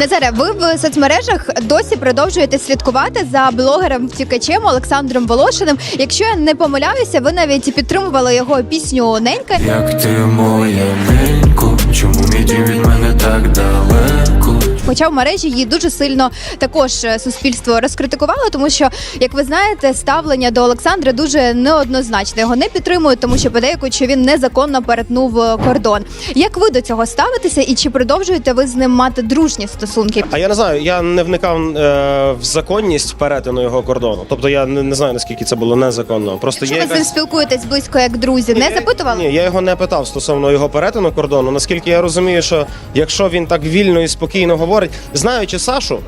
Назаре, ви в соцмережах досі продовжуєте слідкувати за блогером втікачем Олександром Волошиним. Якщо я не помиляюся, ви навіть підтримували його пісню Ненька. Як ти моя ненько, чому мій дім? Хоча в мережі її дуже сильно також е, суспільство розкритикувало, тому що, як ви знаєте, ставлення до Олександра дуже неоднозначне. Його не підтримують, тому що подейкують, що він незаконно перетнув е, кордон. Як ви до цього ставитеся, і чи продовжуєте ви з ним мати дружні стосунки? А я не знаю, я не вникав е, в законність перетину його кордону. Тобто я не, не знаю наскільки це було незаконно. Просто Що є ви з ним якась... спілкуєтесь близько як друзі? Не запитували? Ні, я його не питав стосовно його перетину кордону. Наскільки я розумію, що якщо він так вільно і спокійно говорить, знаючи Сашу,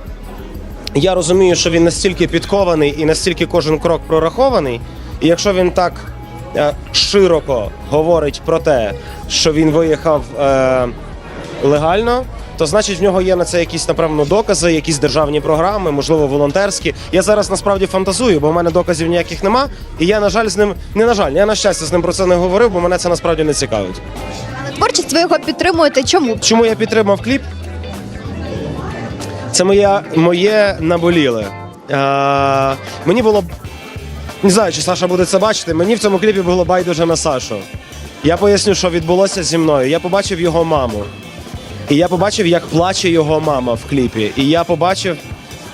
я розумію, що він настільки підкований і настільки кожен крок прорахований. І якщо він так е, широко говорить про те, що він виїхав е, легально. То значить в нього є на це якісь напевно докази, якісь державні програми, можливо, волонтерські. Я зараз насправді фантазую, бо в мене доказів ніяких нема. І я, на жаль, з ним не на жаль, я на щастя з ним про це не говорив, бо мене це насправді не цікавить. Але творчість ви його підтримуєте. Чому? Чому я підтримав кліп? Це моє, моє наболіле. А, мені було. Не знаю, чи Саша буде це бачити. Мені в цьому кліпі було байдуже на Сашу. Я поясню, що відбулося зі мною. Я побачив його маму. І я побачив, як плаче його мама в кліпі. І я побачив.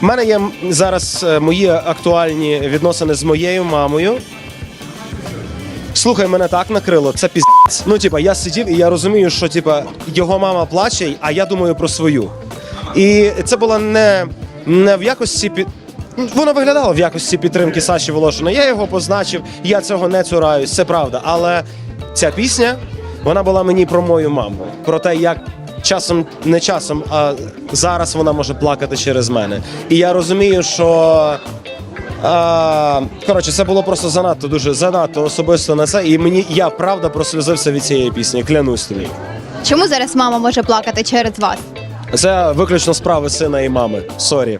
В мене є зараз е, мої актуальні відносини з моєю мамою. Слухай, мене так накрило, це піздець. Ну, типа, я сидів і я розумію, що типа його мама плаче, а я думаю про свою. І це було не, не в якості під. Воно виглядало в якості підтримки Саші Волошина. Я його позначив, я цього не цураюсь, це правда. Але ця пісня вона була мені про мою маму, про те, як часом, не часом, а зараз вона може плакати через мене. І я розумію, що а, коротше, це було просто занадто дуже занадто особисто на це. І мені я правда прослюзився від цієї пісні. Клянусь тобі. Чому зараз мама може плакати через вас? Це виключно справи сина і мами. Сорі.